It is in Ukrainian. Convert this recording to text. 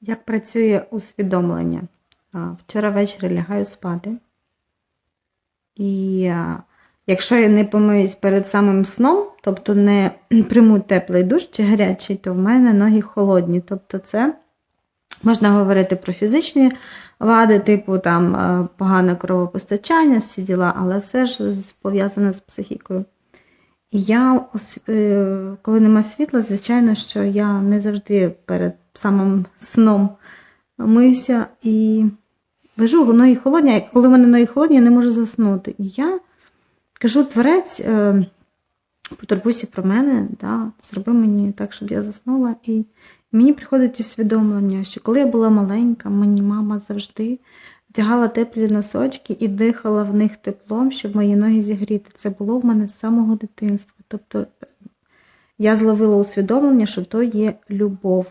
Як працює усвідомлення? Вчора ввечері лягаю спати. І якщо я не помиюсь перед самим сном, тобто не прийму теплий душ чи гарячий, то в мене ноги холодні. Тобто це можна говорити про фізичні вади, типу там погане кровопостачання, всі діла, але все ж пов'язане з психікою. І я, е, коли нема світла, звичайно, що я не завжди перед самим сном миюся і лежу, ноги холодні, а коли в мене ноги холодні, я не можу заснути. І я кажу, творець, е, потурбуйся про мене, да, зроби мені так, щоб я заснула. І мені приходить усвідомлення, що коли я була маленька, мені мама завжди вдягала теплі носочки і дихала в них теплом, щоб мої ноги зігріти. Це було в мене з самого дитинства. Тобто я зловила усвідомлення, що то є любов.